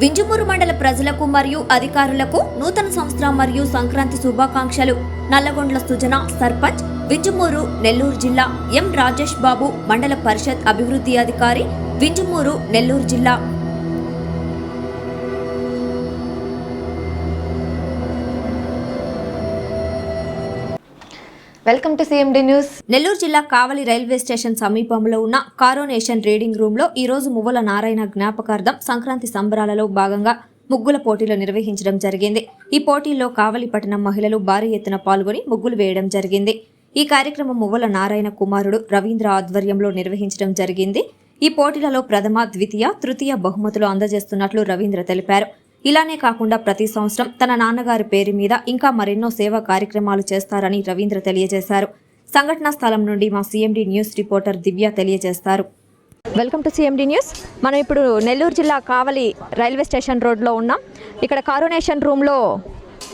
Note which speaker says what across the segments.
Speaker 1: వింజమూరు మండల ప్రజలకు మరియు అధికారులకు నూతన సంవత్సరం మరియు సంక్రాంతి శుభాకాంక్షలు. నల్లగొండ్ల సుజన సర్పంచ్ వింజమూరు నెల్లూరు జిల్లా ఎం రాజేష్ బాబు మండల పరిషత్ అభివృద్ధి అధికారి వింజమూరు నెల్లూరు జిల్లా
Speaker 2: welcome to CMD news
Speaker 1: Nellore జిల్లా కావలి రైల్వే స్టేషన్ సమీపంలో ఉన్న కారోనేషన్ రీడింగ్ రూమ్లో ఈ రోజు మువ్వల నారాయణ జ్ఞాపకార్థం సంక్రాంతి సంబరాలలో భాగంగా ముగ్గుల పోటీలు నిర్వహించడం జరిగింది. ఈ పోటీల్లో కావలి పట్టణం మహిళలు భారీ ఎత్తున పాల్గొని ముగ్గులు వేయడం జరిగింది. ఈ కార్యక్రమం మువ్వల నారాయణ కుమారుడు రవీంద్ర ఆధ్వర్యంలో నిర్వహించడం జరిగింది. ఈ పోటీలలో ప్రథమ ద్వితీయ తృతీయ బహుమతులు అందజేస్తున్నట్లు రవీంద్ర తెలిపారు. ఇలానే కాకుండా ప్రతి సంవత్సరం తన నాన్నగారి పేరు మీద ఇంకా మరెన్నో సేవా కార్యక్రమాలు చేస్తారని రవీంద్ర తెలియజేశారు. సంఘటనా స్థలం నుండి మా సీఎండి న్యూస్ రిపోర్టర్ దివ్య తెలియజేస్తారు.
Speaker 2: Welcome to CMD news. మనం ఇప్పుడు నెల్లూరు జిల్లా కావలి రైల్వే స్టేషన్ రోడ్లో ఉన్నాం. ఇక్కడ కారోనేషన్ రూమ్లో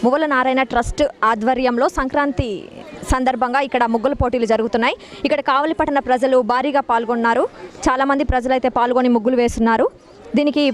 Speaker 2: మువ్వల నారాయణ ట్రస్ట్ ఆధ్వర్యంలో సంక్రాంతి సందర్భంగా ఇక్కడ ముగ్గుల పోటీలు జరుగుతున్నాయి. ఇక్కడ కావలి పట్టణ ప్రజలు భారీగా పాల్గొన్నారు. చాలామంది ప్రజలు అయితే పాల్గొని ముగ్గులు వేస్తున్నారు. దీనికి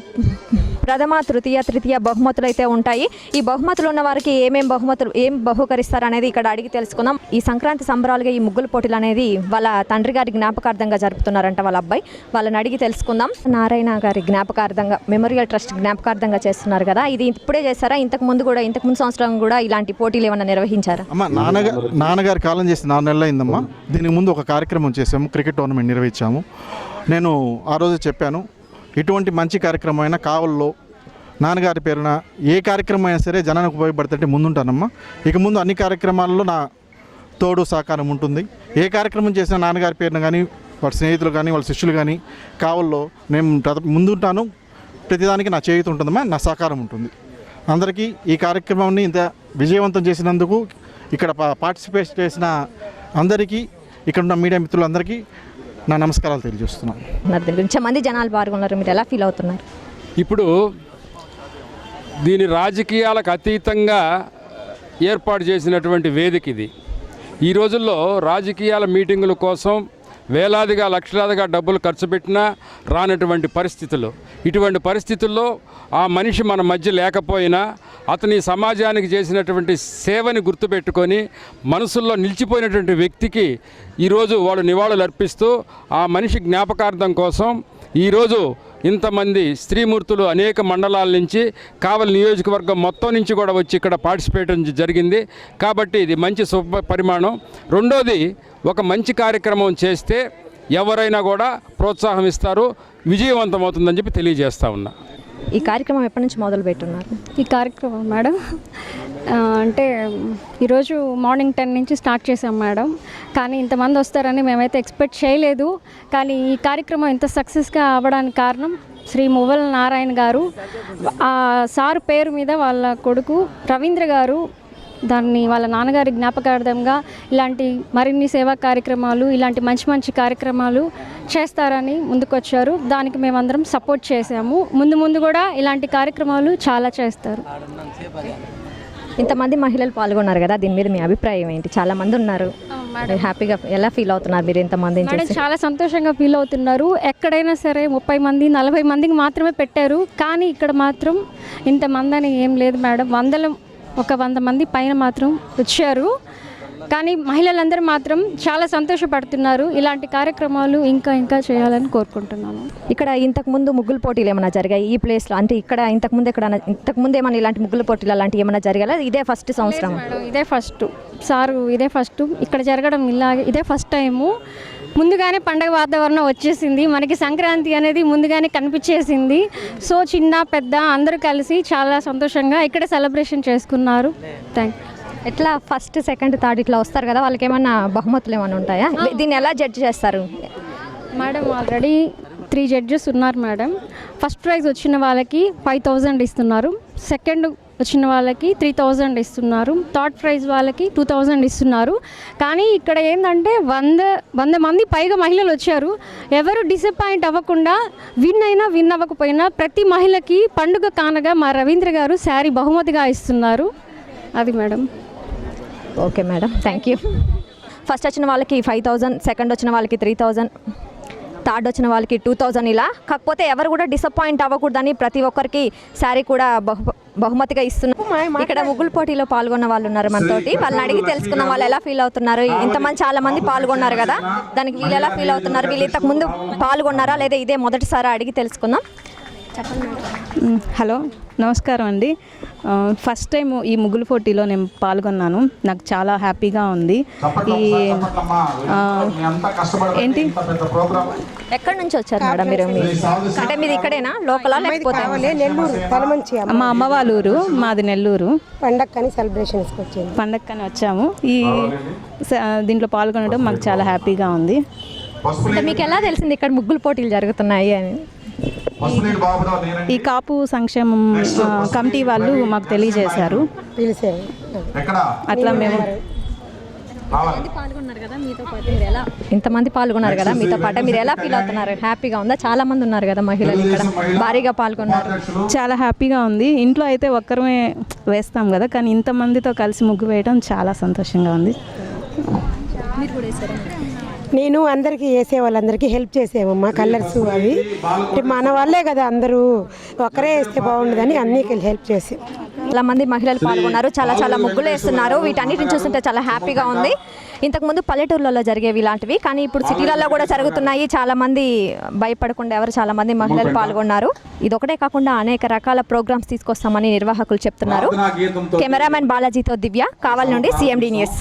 Speaker 2: ప్రథమ తృతీయ తృతీయ బహుమతులు అయితే ఉంటాయి. ఈ బహుమతులు ఉన్న వారికి ఏమేం బహుమతులు ఏం బహుకరిస్తారు అనేది ఇక్కడ అడిగి తెలుసుకుందాం. ఈ సంక్రాంతి సంబరాలుగా ఈ ముగ్గుల పోటీలు అనేది వాళ్ళ తండ్రి గారి జ్ఞాపకార్థంగా జరుపుతున్నారంట వాళ్ళ అబ్బాయి. వాళ్ళని అడిగి తెలుసుకుందాం. నారాయణ గారి జ్ఞాపకార్థంగా మెమోరియల్ ట్రస్ట్ జ్ఞాపకార్థంగా చేస్తున్నారు కదా. ఇది ఇప్పుడే చేస్తారా ఇంతకు ముందు కూడా ఇంతకు ముందు సంవత్సరం కూడా ఇలాంటి పోటీలు ఏమైనా నిర్వహించారా?
Speaker 3: అమ్మ నాన్నగారు నాన్నగారి కాలం చేసి నాలుగు నెలలు అయిందమ్మా. దీనికి ముందు ఒక కార్యక్రమం చేసాము క్రికెట్ టోర్నమెంట్ నిర్వహించాము. నేను ఆ రోజు చెప్పాను ఇటువంటి మంచి కార్యక్రమం అయినా కావల్లో నాన్నగారి పేరున ఏ కార్యక్రమం అయినా సరే జనానికి ఉపయోగపడుతుంటే ముందుంటానమ్మా. ఇక ముందు అన్ని కార్యక్రమాల్లో నా తోడు సహకారం ఉంటుంది. ఏ కార్యక్రమం చేసినా నాన్నగారి పేరున కానీ వాళ్ళ స్నేహితులు కానీ వాళ్ళ శిష్యులు కానీ కావల్లో నేను ముందుంటాను. ప్రతిదానికి నా చేయుత ఉంటుందమ్మా నా సహకారం ఉంటుంది. అందరికీ ఈ కార్యక్రమాన్ని ఇంత విజయవంతం చేసినందుకు ఇక్కడ పా- పార్టిసిపేట్ చేసిన అందరికీ ఇక్కడ ఉన్న మీడియా మిత్రులందరికీ నా నమస్కారాలు తెలియజేస్తున్నాను
Speaker 2: మంది జనాలు పాల్గొన్నారు మీరు ఎలా ఫీల్ అవుతున్నారు?
Speaker 4: ఇప్పుడు దీని రాజకీయాలకు అతీతంగా ఏర్పాటు చేసినటువంటి వేదిక ఇది. ఈ రోజుల్లో రాజకీయాల మీటింగుల కోసం వేలాదిగా లక్షలాదిగా డబ్బులు ఖర్చు పెట్టినా రానటువంటి పరిస్థితులు. ఇటువంటి పరిస్థితుల్లో ఆ మనిషి మన మధ్య లేకపోయినా అతని సమాజానికి చేసినటువంటి సేవని గుర్తుపెట్టుకొని మనసుల్లో నిలిచిపోయినటువంటి వ్యక్తికి ఈరోజు వాళ్ళు నివాళులు అర్పిస్తూ ఆ మనిషి జ్ఞాపకార్థం కోసం ఈరోజు ఇంతమంది స్త్రీమూర్తులు అనేక మండలాల నుంచి కావలి నియోజకవర్గం మొత్తం నుంచి కూడా వచ్చి ఇక్కడ పార్టిసిపేట్ జరిగింది. కాబట్టి ఇది మంచి శుభ పరిమాణం. రెండోది ఒక మంచి కార్యక్రమం చేస్తే ఎవరైనా కూడా ప్రోత్సాహం ఇస్తారు. విజయవంతం అవుతుందని చెప్పి తెలియజేస్తా ఉన్నా.
Speaker 2: ఈ కార్యక్రమం ఎప్పటి నుంచి మొదలు పెట్టున్నారు
Speaker 5: ఈ కార్యక్రమం మేడం అంటే ఈరోజు మార్నింగ్ టెన్ నుంచి స్టార్ట్ చేసాం మేడం. కానీ ఇంతమంది వస్తారని మేమైతే ఎక్స్పెక్ట్ చేయలేదు. కానీ ఈ కార్యక్రమం ఇంత సక్సెస్గా అవ్వడానికి కారణం శ్రీ మువ్వల నారాయణ గారు. ఆ సార్ పేరు మీద వాళ్ళ కొడుకు రవీంద్ర గారు. దాన్ని వాళ్ళ నాన్నగారి జ్ఞాపకార్థంగా ఇలాంటి మరిన్ని సేవా కార్యక్రమాలు ఇలాంటి మంచి మంచి కార్యక్రమాలు చేస్తారని ముందుకొచ్చారు. దానికి మేమందరం సపోర్ట్ చేసాము ముందు ముందు కూడా ఇలాంటి కార్యక్రమాలు చాలా చేస్తారు.
Speaker 2: ఇంతమంది మహిళలు పాల్గొన్నారు కదా దీని మీద మీ అభిప్రాయం ఏంటి? చాలా మంది ఉన్నారు. హ్యాపీగా ఎలా ఫీల్ అవుతున్నారు మీరు ఇంతమంది
Speaker 5: చాలా సంతోషంగా ఫీల్ అవుతున్నారు. ఎక్కడైనా సరే ముప్పై మంది నలభై మందికి మాత్రమే పెట్టారు. కానీ ఇక్కడ మాత్రం ఇంతమంది అని ఏం లేదు మేడం. వందల ఒక వంద మంది పైన మాత్రం వచ్చారు. కానీ మహిళలందరూ మాత్రం చాలా సంతోషపడుతున్నారు. ఇలాంటి కార్యక్రమాలు ఇంకా ఇంకా చేయాలని కోరుకుంటున్నాను.
Speaker 2: ఇక్కడ ఇంతకు ముందు ముగ్గులు పోటీలు ఏమైనా జరిగాయి? ఈ ప్లేస్లో అంటే ఇక్కడ ఇంతకు ముందు ఎక్కడ ఇంతకు ముందు ఏమైనా ఇలాంటి ముగ్గుల పోటీలు అలాంటివి ఏమైనా జరగాలి ఇదే ఫస్ట్ సంవత్సరం?
Speaker 5: ఇదే ఫస్ట్. సారు ఇదే ఫస్ట్. ఇక్కడ జరగడం ఇలాగే ఇదే ఫస్ట్ టైము. ముందుగానే పండగ వాతావరణం వచ్చేసింది. మనకి సంక్రాంతి అనేది ముందుగానే కనిపించేసింది. సో చిన్న పెద్ద అందరూ కలిసి చాలా సంతోషంగా ఇక్కడ సెలబ్రేషన్ చేసుకున్నారు. థ్యాంక్
Speaker 2: ఎట్లా ఫస్ట్ సెకండ్ థర్డ్ ఇట్లా వస్తారు కదా వాళ్ళకి ఏమైనా బహుమతులు ఏమైనా ఉంటాయా? దీన్ని ఎలా జడ్జ్ చేస్తారు?
Speaker 5: మేడం ఆల్రెడీ త్రీ జడ్జెస్ ఉన్నారు మేడం. ఫస్ట్ ప్రైజ్ వచ్చిన వాళ్ళకి ఫైవ్ థౌజండ్ ఇస్తున్నారు. సెకండ్ వచ్చిన వాళ్ళకి త్రీ థౌజండ్ ఇస్తున్నారు. థర్డ్ ప్రైజ్ వాళ్ళకి టూ థౌజండ్ ఇస్తున్నారు. కానీ ఇక్కడ ఏంటంటే వంద వంద మంది పైగా మహిళలు వచ్చారు. ఎవరు డిసప్పాయింట్ అవ్వకుండా విన్ అయినా విన్ అవ్వకపోయినా ప్రతి మహిళకి పండుగ కానగా మా రవీంద్ర గారు శారీ బహుమతిగా ఇస్తున్నారు. అది madam.
Speaker 2: Okay madam thank you first వచ్చిన వాళ్ళకి ఫైవ్ థౌజండ్ సెకండ్ వచ్చిన వాళ్ళకి త్రీ థౌజండ్ థర్డ్ వచ్చిన వాళ్ళకి టూ థౌజండ్ ఇలా. కాకపోతే ఎవరు కూడా డిసప్పాయింట్ అవ్వకూడదని ప్రతి ఒక్కరికి శారీ కూడా బహు బహుమతిగా ఇస్తున్నారు ఇక్కడ ముగ్గులు పోటీలో పాల్గొన్న వాళ్ళు ఉన్నారు మనతోటి వాళ్ళని అడిగి తెలుసుకున్న వాళ్ళు ఎలా ఫీల్ అవుతున్నారు? ఇంతమంది చాలా మంది పాల్గొన్నారు కదా. దానికి వీళ్ళు ఎలా ఫీల్ అవుతున్నారు? వీళ్ళు ఇంతకు ముందు పాల్గొన్నారా? లేదా ఇదే మొదటిసారి అడిగి తెలుసుకుందాం.
Speaker 6: హలో నమస్కారం అండి. ఫస్ట్ టైం ఈ ముగ్గులు పోటీలో నేను పాల్గొన్నాను. నాకు చాలా హ్యాపీగా ఉంది. ఈ ఏంటి?
Speaker 2: ఎక్కడి నుంచి వచ్చారు మేడం మీరు? మీ- అంటే మీరు ఇక్కడేనా? లోకలా లేకపోతే?
Speaker 7: కావాలి నెల్లూరు తలమంచి అమ్మ
Speaker 6: మా అమ్మ వాళ్ళ ఊరు మాది నెల్లూరు.
Speaker 7: పండక్కని సెలబ్రేషన్స్కి వచ్చింది
Speaker 6: పండక్కని వచ్చాము. ఈ స- దీంట్లో పాల్గొనడం మాకు చాలా హ్యాపీగా ఉంది.
Speaker 2: అంటే మీకు ఎలా తెలిసింది ఇక్కడ ముగ్గులు పోటీలు జరుగుతున్నాయి అని?
Speaker 6: ఈ కాపు సంక్షేమం కమిటీ వాళ్ళు మాకు తెలియజేశారు. అట్లా మేము
Speaker 2: ఇంతమంది పాల్గొన్నారు కదా మీతో పాటు? మీరు ఎలా? ఫీల్ అవుతున్నారు? హ్యాపీగా ఉందా? చాలా మంది ఉన్నారు కదా మహిళలు ఇక్కడ. భారీగా పాల్గొన్నారు.
Speaker 6: చాలా హ్యాపీగా ఉంది. ఇంట్లో అయితే ఒక్కరమే వేస్తాం కదా కానీ ఇంతమందితో కలిసి ముగ్గు వేయడం చాలా సంతోషంగా ఉంది.
Speaker 7: నేను అందరికీ వేసే వాళ్ళందరికీ హెల్ప్ చేసేవమ్మా కలర్స్ అవి. మన వాళ్ళే కదా అందరూ ఒకరే వేస్తే బాగుండదని అన్నీ హెల్ప్ చేసాం.
Speaker 2: చాలా మంది మహిళలు పాల్గొన్నారు చాలా చాలా ముగ్గులు వేస్తున్నారు. వీటన్నిటిని చూస్తుంటే చాలా హ్యాపీగా ఉంది. ఇంతకుముందు పల్లెటూర్లలో జరిగేవి ఇలాంటివి కానీ ఇప్పుడు సిటీలలో కూడా జరుగుతున్నాయి. చాలా మంది భయపడకుండా ఎవరు చాలా మంది మహిళలు పాల్గొన్నారు. ఇదొకటే కాకుండా అనేక రకాల ప్రోగ్రామ్స్ తీసుకొస్తామని నిర్వాహకులు చెప్తున్నారు. కెమెరామెన్ బాలాజీతో దివ్య కావాల నుండి సిఎండి న్యూస్